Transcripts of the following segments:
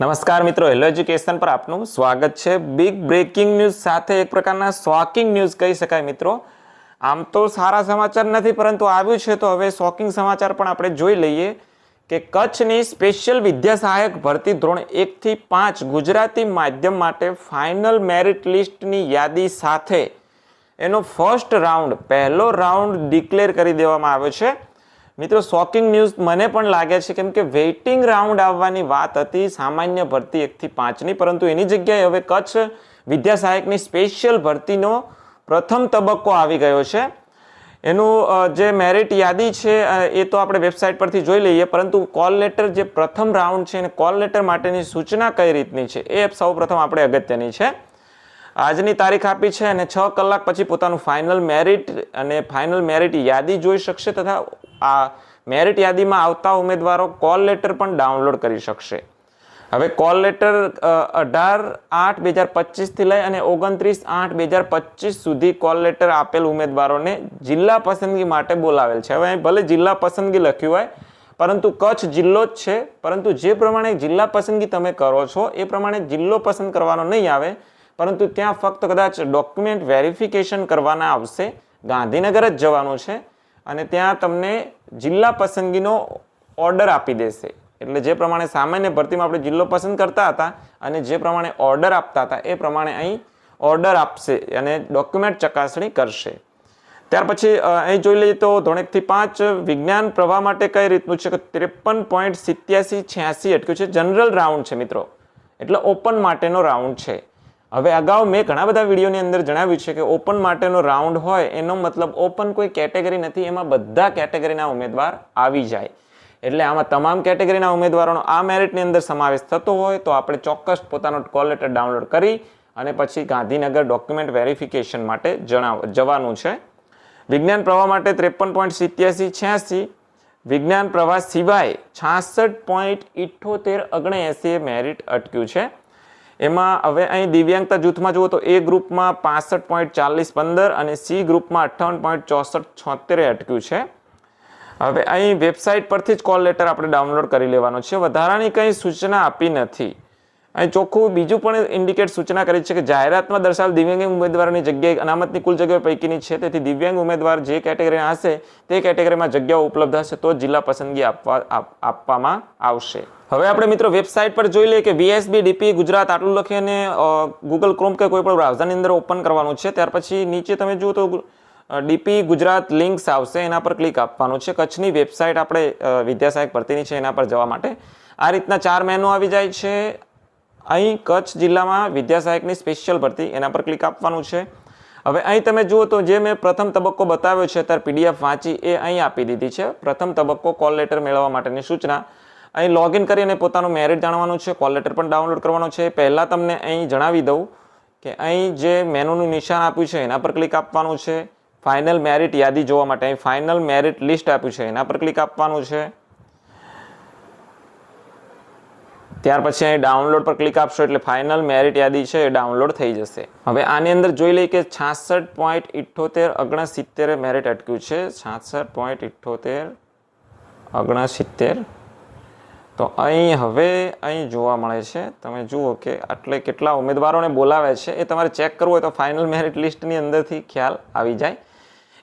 નમસ્કાર મિત્રો hello education પર આપનું સ્વાગત છે. બિગ બ્રેકિંગ ન્યૂઝ સાથે એક પ્રકારના શોકિંગ ન્યૂઝ કહી શકાય મિત્રો. આમ તો સારા સમાચાર નથી, પરંતુ આવ્યું છે, તો હવે શોકિંગ સમાચાર પણ આપણે જોઈ લઈએ કે કચ્છની સ્પેશિયલ વિદ્યા સહાયક ભરતી ધોરણ એકથી પાંચ ગુજરાતી માધ્યમ માટે ફાઇનલ મેરિટ લિસ્ટની યાદી સાથે એનો ફર્સ્ટ રાઉન્ડ પહેલો રાઉન્ડ ડિક્લેર કરી દેવામાં આવ્યો છે. મિત્રો શોકિંગ ન્યૂઝ મને પણ લાગે છે કેમ કે વેઇટિંગ રાઉન્ડ આવવાની વાત હતી સામાન્ય ભરતી એકથી પાંચની પરંતુ એની જગ્યાએ હવે કચ્છ વિદ્યા સહાયકની સ્પેશિયલ ભરતીનો પ્રથમ તબક્કો આવી ગયો છે. એનું જે મેરિટ યાદી છે એ તો આપણે વેબસાઇટ પરથી જોઈ લઈએ, પરંતુ કોલ લેટર જે પ્રથમ રાઉન્ડ છે એને કોલ લેટર માટેની સૂચના કઈ રીતની છે, એ સૌ પ્રથમ આપણે અગત્યની છે. આજની તારીખ આપી છે અને છ કલાક પછી પોતાનું ફાઇનલ મેરિટ અને ફાઇનલ મેરિટ યાદી જોઈ શકશે તથા આ મેરિટ યાદીમાં આવતા ઉમેદવારો કોલ લેટર પણ ડાઉનલોડ કરી શકશે. હવે કોલ લેટર અઢાર આઠ બે હજાર પચીસથી લઈ અને ઓગણત્રીસ આઠ બે હજાર પચીસ સુધી કોલ લેટર આપેલ ઉમેદવારોને જિલ્લા પસંદગી માટે બોલાવેલ છે. હવે ભલે જિલ્લા પસંદગી લખ્યું હોય, પરંતુ કચ્છ જિલ્લો જ છે. પરંતુ જે પ્રમાણે જિલ્લા પસંદગી તમે કરો છો, એ પ્રમાણે જિલ્લો પસંદ કરવાનો નહીં આવે. પરંતુ ત્યાં ફક્ત કદાચ ડોક્યુમેન્ટ વેરિફિકેશન કરવાના આવશે. ગાંધીનગર જ જવાનું છે. અને ત્યાં તમને જિલ્લા પસંદગીનો ઓર્ડર આપી દેશે. એટલે જે પ્રમાણે સામાન્ય ભરતીમાં આપણે જિલ્લો પસંદ કરતા હતા અને જે પ્રમાણે ઓર્ડર આપતા હતા, એ પ્રમાણે અહીં ઓર્ડર આપશે અને ડોક્યુમેન્ટ ચકાસણી કરશે. ત્યાર પછી અહીં જોઈ લઈએ તો ધોરણ એકથી પાંચ, વિજ્ઞાન પ્રવાહ માટે કઈ રીતનું છે? કે ત્રેપન પોઈન્ટ સિત્યાસી છ્યાસી અટક્યું છે. જનરલ રાઉન્ડ છે મિત્રો. એટલે ઓપન માટેનો રાઉન્ડ છે. હવે અગાઉ મેં ઘણા બધા વિડીયોની અંદર જણાવ્યું છે કે ઓપન માટેનો રાઉન્ડ હોય, એનો મતલબ ઓપન કોઈ કેટેગરી નથી, એમાં બધા કેટેગરીના ઉમેદવાર આવી જાય. એટલે આમાં તમામ કેટેગરીના ઉમેદવારોનો આ મેરિટની અંદર સમાવેશ થતો હોય, તો આપણે ચોક્કસ પોતાનો કોલ લેટર ડાઉનલોડ કરી અને પછી ગાંધીનગર ડોક્યુમેન્ટ વેરિફિકેશન માટે જણાવ, જવાનું છે. વિજ્ઞાન પ્રવાહ માટે ત્રેપન પોઈન્ટ સિત્યાસી છ્યાસી, વિજ્ઞાન પ્રવાહ સિવાય છાસઠ પોઈન્ટ ઇઠ્ઠોતેર ઓગણએંસી મેરિટ અટક્યું છે. એમાં હવે અહીં દિવ્યાંગતા જૂથમાં જુઓ તો એ ગ્રુપમાં પાસઠ પોઈન્ટ ચાલીસ પંદર અને સી ગ્રુપમાં અઠ્ઠાવન પોઈન્ટ ચોસઠ છોતેરે અટક્યું છે. હવે અહીં વેબસાઇટ પરથી જ કોલ લેટર આપણે ડાઉનલોડ કરી લેવાનો છે. વધારાની કંઈ સૂચના આપી નથી. અહીં ચોખ્ખું બીજું પણ ઇન્ડિકેટ સૂચના કરી છે કે જાહેરાતમાં દર્શાવેલ દિવ્યાંગ ઉમેદવારોની જગ્યાએ અનામતની કુલ જગ્યાઓ પૈકીની છે. તેથી દિવ્યાંગ ઉમેદવાર જે કેટેગરીના હશે તે કેટેગરીમાં જગ્યાઓ ઉપલબ્ધ હશે તો જિલ્લા પસંદગી આપવા આપવામાં આવશે. હવે આપણે મિત્રો વેબસાઇટ પર જોઈ લઈએ કે વીએસબી ડીપી ગુજરાત આટલું લખીને ગૂગલ ક્રોમ કે કોઈ પણ બ્રાઉઝરની અંદર ઓપન કરવાનું છે. ત્યાર પછી નીચે તમે જુઓ તો ડીપી ગુજરાત લિંક્સ આવશે. એના પર ક્લિક આપવાનું છે. કચ્છની વેબસાઇટ આપણે અ, વિદ્યા ભરતીની છે એના પર જવા માટે. આ રીતના ચાર મેનુ આવી જાય છે. અહીં કચ્છ જિલ્લામાં વિદ્યાસહાયકની સ્પેશિયલ ભરતી એના પર ક્લિક આપવાનું છે. હવે અહીં તમે જુઓ તો જે મેં પ્રથમ તબક્કો બતાવ્યો છે ત્યારે પીડીએફ વાંચી એ અહીં આપી દીધી છે. પ્રથમ તબક્કો કોલ લેટર મેળવવા માટેની સૂચના. અહીં લોગિન કરીને પોતાનું મેરિટ જાણવાનું છે કોલ લેટર પણ ડાઉનલોડ કરવાનો છે. પહેલાં તમને અહીં જણાવી દઉં કે અહીં જે મેનુનું નિશાન આપ્યું છે, એના પર ક્લિક આપવાનું છે. ફાઇનલ મેરિટ યાદી જોવા માટે અહીં ફાઇનલ મેરિટ લિસ્ટ આપ્યું છે, એના પર ક્લિક આપવાનું છે. ત્યાર પછી અહીં ડાઉનલોડ પર ક્લિક આપશો એટલે ફાઇનલ મેરિટ યાદી છે, એ ડાઉનલોડ થઈ જશે. હવે આની અંદર જોઈ લઈએ કે છાસઠ પોઈન્ટ ઇઠ્ઠોતેર ઓગણસિત્તેરે મેરિટ અટક્યું છે. છાસઠ પોઈન્ટ ઇઠ્ઠોતેર ઓગણસિત્તેર તો અહીં હવે અહીં જોવા મળે છે. તમે જુઓ કે આટલે કેટલા ઉમેદવારોને બોલાવે છે. એ તમારે ચેક કરવું હોય તો ફાઇનલ મેરિટ લિસ્ટની અંદરથી ખ્યાલ આવી જાય.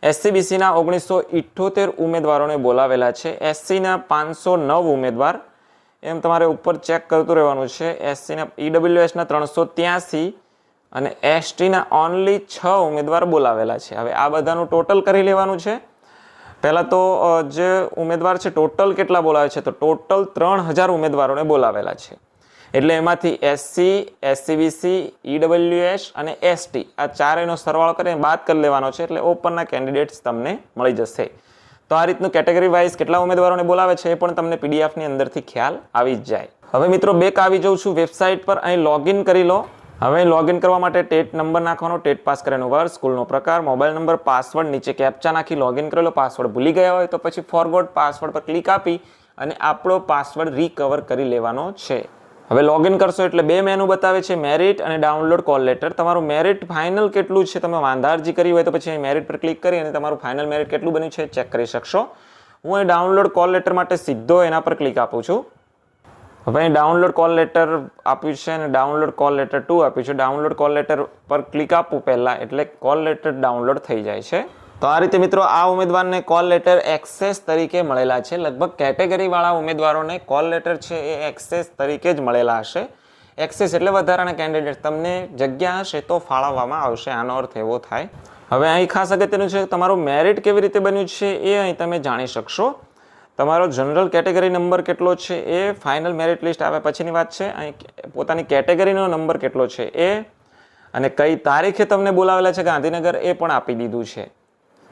એસસીબીસીના ઓગણીસો ઇઠ્ઠોતેર ઉમેદવારોને બોલાવેલા છે. એસસીના પાંચસો નવ ઉમેદવાર એમ તમારે ઉપર ચેક કરતું રહેવાનું છે. એસસીના ઈડબ્લ્યુએસના ત્રણસો ત્યાંસી અને એસટીના ઓનલી છ ઉમેદવાર બોલાવેલા છે. હવે આ બધાનું ટોટલ કરી લેવાનું છે. પહેલાં તો જે ઉમેદવાર છે, ટોટલ કેટલા બોલાવે છે? તો ટોટલ ત્રણ હજાર ઉમેદવારોને બોલાવેલા છે. એટલે એમાંથી એસસી એસસીબીસી ઈડબલ્યુએસ અને એસટી આ ચારેયનો સરવાળો કરીને બાદ કરી લેવાનો છે, એટલે ઓપનના કેન્ડિડેટ્સ તમને મળી જશે. તો આ રીતનું કેટેગરી વાઇઝ કેટલા ઉમેદવારોને બોલાવે છે, એ પણ તમને પીડીએફની અંદરથી ખ્યાલ આવી જ જાય. હવે મિત્રો બેક આવી જાઉં છું. વેબસાઇટ પર અહીં લોગિન કરી લો. હવે લોગિન કરવા માટે ટેટ નંબર નાખવાનો, ટેટ પાસ કરેનો વર્ષ સ્કૂલનો પ્રકાર, મોબાઈલ નંબર, પાસવર્ડ, નીચે કેપ્ચા નાખી લોગિન કરેલો, પાસવર્ડ ભૂલી ગયા હોય તો પછી ફોરવર્ડ પાસવર્ડ પર ક્લિક આપી અને આપણો પાસવર્ડ રિકવર કરી લેવાનો છે. હવે લોગિન કરશો એટલે બે મેનુ બતાવે છે મેરિટ અને ડાઉનલોડ કોલ લેટર તમારું મેરિટ ફાઇનલ કેટલું છે તમે વાંધા અરજી કરી હોય તો પછી અહીં મેરિટ પર ક્લિક કરી અને તમારું ફાઇનલ મેરિટ કેટલું બન્યું છે ચેક કરી શકશો. હું એ ડાઉનલોડ કોલ લેટર માટે સીધો એના પર ક્લિક આપું છું. હવે અહીં ડાઉનલોડ કોલ લેટર આપ્યું છે અને ડાઉનલોડ કોલ લેટર ટુ આપ્યું છે. ડાઉનલોડ કોલ લેટર પર ક્લિક આપવું પહેલાં એટલે કોલ લેટર ડાઉનલોડ થઈ જાય છે. તો આ રીતે મિત્રો આ ઉમેદવારને કોલ લેટર એક્સેસ તરીકે મળેલા છે. લગભગ કેટેગરીવાળા ઉમેદવારોને કોલ લેટર છે એ એક્સેસ તરીકે જ મળેલા હશે. એક્સેસ એટલે વધારાના કેન્ડિડેટ તમને જગ્યા હશે તો ફાળવવામાં આવશે. આનો અર્થ એવો થાય. હવે અહીં ખાસ અગત્યનું છે તમારું મેરિટ કેવી રીતે બન્યું છે એ અહીં તમે જાણી શકશો. તમારો જનરલ કેટેગરી નંબર કેટલો છે? એ ફાઇનલ મેરિટ લિસ્ટ આવે પછીની વાત છે. અહીં પોતાની કેટેગરીનો નંબર કેટલો છે? એ અને કઈ તારીખે તમને બોલાવેલા છે? ગાંધીનગર, એ પણ આપી દીધું છે.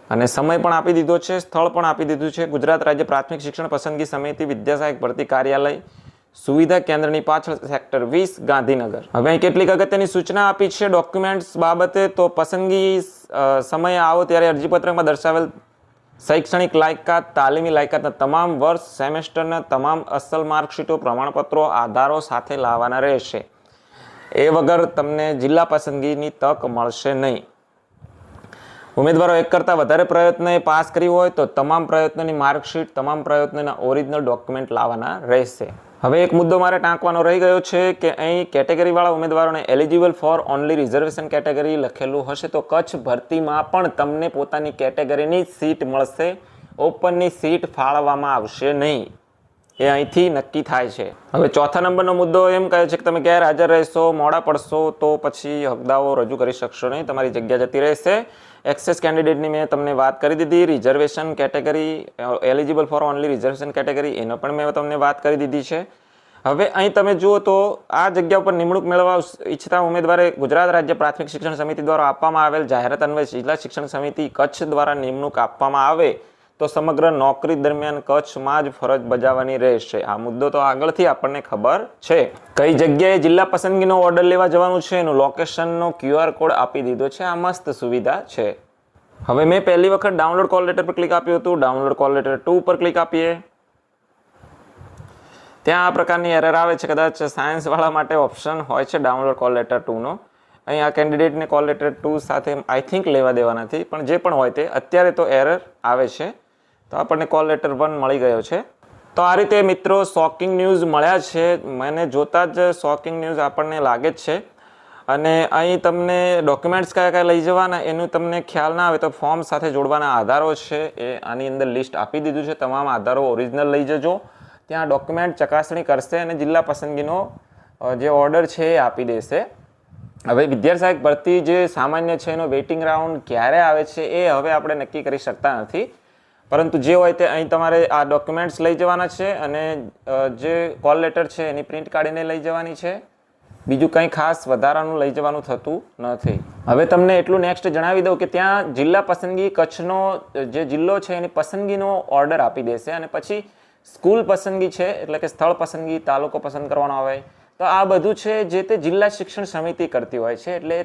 અને સમય પણ આપી દીધો છે. સ્થળ પણ આપી દીધું છે. ગુજરાત રાજ્ય પ્રાથમિક શિક્ષણ પસંદગી સમિતિ વિદ્યાસહાયક ભરતી કાર્યાલય, સુવિધા કેન્દ્રની પાછળ સેક્ટર વીસ, ગાંધીનગર. હવે અહીં કેટલીક અગત્યની સૂચના આપી છે. ડોક્યુમેન્ટ્સ બાબતે તો પસંદગી સમય આવો ત્યારે અરજીપત્રમાં દર્શાવેલ શૈક્ષણિક લાયકાત, તાલીમી લાયકાતના તમામ વર્ષ, સેમેસ્ટરના તમામ અસલ માર્કશીટો, પ્રમાણપત્રો, આધારો સાથે લાવવાના રહેશે. એ વગર તમને જિલ્લા પસંદગીની તક મળશે નહીં. ઉમેદવારો એક કરતાં વધારે પ્રયત્ન પાસ કરી હોય તો તમામ પ્રયત્નોની માર્કશીટ, તમામ પ્રયત્નોના ઓરિજિનલ ડોક્યુમેન્ટ લાવવાના રહેશે. હવે એક મુદ્દો મારે ટાંકવાનો રહી ગયો છે કે અહીં કેટેગરીવાળા ઉમેદવારોને eligible for only reservation category લખેલું હશે તો કચ્છ ભરતીમાં પણ તમને પોતાની કેટેગરીની સીટ મળશે. ઓપનની સીટ ફાળવવામાં આવશે નહીં. એ અહીંથી નક્કી થાય છે. હવે ચોથા નંબરનો મુદ્દો એમ કહે છે કે તમે ગેરહાજર રહેશો, મોડા પડશો, તો પછી હકદાઓ રજૂ કરી શકશો નહીં, તમારી જગ્યા જતી રહેશે. એક્સેસ કેન્ડિડેટની મેં તમને વાત કરી દીધી reservation category eligible for only reservation category એનો પણ મેં તમને વાત કરી દીધી છે. હવે અહીં તમે જુઓ તો આ જગ્યા ઉપર નિમણૂક મેળવવા ઈચ્છતા ઉમેદવારે ગુજરાત રાજ્ય પ્રાથમિક શિક્ષણ સમિતિ દ્વારા આપવામાં આવેલ જાહેરાત અન્વયે જિલ્લા શિક્ષણ સમિતિ કચ્છ દ્વારા નિમણૂક આપવામાં આવે. તો સમગ્ર નોકરી દરમિયાન કચ્છમાં જ ફરજ બજાવવાની રહેશે. આ મુદ્દો તો આગળથી આપણને ખબર છે. કઈ જગ્યાએ જિલ્લા પસંદગીનો ઓર્ડર લેવા જવાનું છે, એનું લોકેશનનો ક્યુઆર કોડ આપી દીધો છે. આ મસ્ત સુવિધા છે. હવે મેં પહેલી વખત ડાઉનલોડ કોલ લેટર પર ક્લિક આપ્યું હતું. ડાઉનલોડ કોલ લેટર ટુ પર ક્લિક આપીએ. ત્યાં આ પ્રકારની એરર આવે છે. કદાચ સાયન્સવાળા માટે ઓપ્શન હોય છે ડાઉનલોડ કોલ લેટર ટુનો અહીં આ કેન્ડિડેટને કોલ લેટર ટુ સાથે આઈ થિંક લેવા દેવા નથી. પણ જે પણ હોય તે, અત્યારે તો એરર આવે છે. તો આપણને કોલ લેટર વન મળી ગયો છે. તો આ રીતે મિત્રો શોકિંગ ન્યૂઝ મળ્યા છે. મને જોતા જ શોકિંગ ન્યૂઝ આપણને લાગે જ છે. અને અહીં તમને ડોક્યુમેન્ટ્સ કયા કયા લઈ જવાના એનું તમને ખ્યાલ ના આવે તો ફોર્મ સાથે જોડવાના આધારો છે. એ આની અંદર લિસ્ટ આપી દીધું છે. તમામ આધારો ઓરિજિનલ લઈ જજો. ત્યાં ડોક્યુમેન્ટ ચકાસણી કરશે અને જિલ્લા પસંદગીનો જે ઓર્ડર છે એ આપી દેશે. હવે વિદ્યાર્થી સહાયક ભરતી જે સામાન્ય છે એનો વેઇટિંગ રાઉન્ડ ક્યારે આવે છે એ હવે આપણે નક્કી કરી શકતા નથી. પરંતુ જે હોય તે અહીં તમારે આ ડોક્યુમેન્ટ્સ લઈ જવાના છે અને જે કોલ લેટર છે એની પ્રિન્ટ કાઢીને લઈ જવાની છે. બીજું કંઈ ખાસ વધારાનું લઈ જવાનું થતું નથી. હવે તમને એટલું નેક્સ્ટ જણાવી દઉં કે ત્યાં જિલ્લા પસંદગી કચ્છનો, જે જિલ્લો છે એની પસંદગીનો ઓર્ડર આપી દેશે અને પછી સ્કૂલ પસંદગી છે, એટલે કે સ્થળ પસંદગી, તાલુકો પસંદ કરવાનો આવે. તો આ બધું છે જે તે જિલ્લા શિક્ષણ સમિતિ કરતી હોય છે. એટલે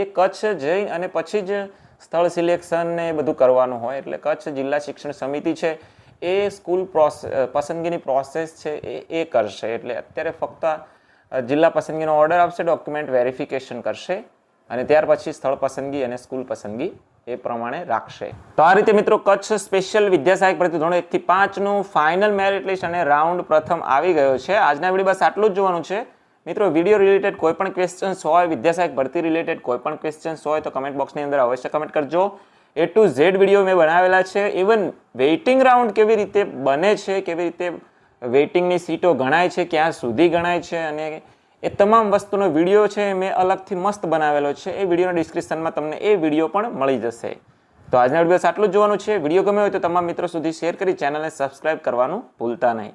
એ કચ્છ જઈ અને પછી જ સ્થળ સિલેક્શન ને બધું કરવાનું હોય, એટલે કચ્છ જિલ્લા શિક્ષણ સમિતિ છે, એ સ્કૂલ પ્રોસેસ પસંદગીની પ્રોસેસ છે, એ એ કરશે. એટલે અત્યારે ફક્ત જિલ્લા પસંદગીનો ઓર્ડર આપશે ડોક્યુમેન્ટ વેરિફિકેશન કરશે, અને ત્યાર પછી સ્થળ પસંદગી અને સ્કૂલ પસંદગી એ પ્રમાણે રાખશે. તો આ રીતે મિત્રો કચ્છ સ્પેશિયલ વિદ્યા સહાયક ભરતી ધોરણ એકથી પાંચનું ફાઇનલ મેરિટ લિસ્ટ અને રાઉન્ડ પ્રથમ આવી ગયો છે. આજના વીડિયો બસ આટલું જ જોવાનું છે. મિત્રો વીડિયો રિલેટેડ કોઈ પણ ક્વેશ્ચન્સ હોય વિદ્યા ભરતી રિલેટેડ કોઈ પણ ક્વેશ્ચન્સ હોય, તો કમેન્ટ બોક્સની અંદર અવશ્ય કમેન્ટ કરજો. એ ટુ ઝેડ વીડિયો મેં બનાવેલા છે. ઇવન વેઇટિંગ રાઉન્ડ કેવી રીતે બને છે, કેવી રીતે વેઇટિંગની સીટો ગણાય છે, ક્યાં સુધી ગણાય છે, અને એ તમામ વસ્તુનો વીડિયો છે મેં અલગથી મસ્ત બનાવેલો છે. એ વિડીયોના ડિસ્ક્રિપ્શનમાં તમને એ વીડિયો પણ મળી જશે. તો આજના વીડિયો આટલું જ જોવાનું છે. વીડિયો ગમે હોય તો તમામ મિત્રો સુધી શેર કરી ચેનલને સબસ્ક્રાઇબ કરવાનું ભૂલતા નહીં.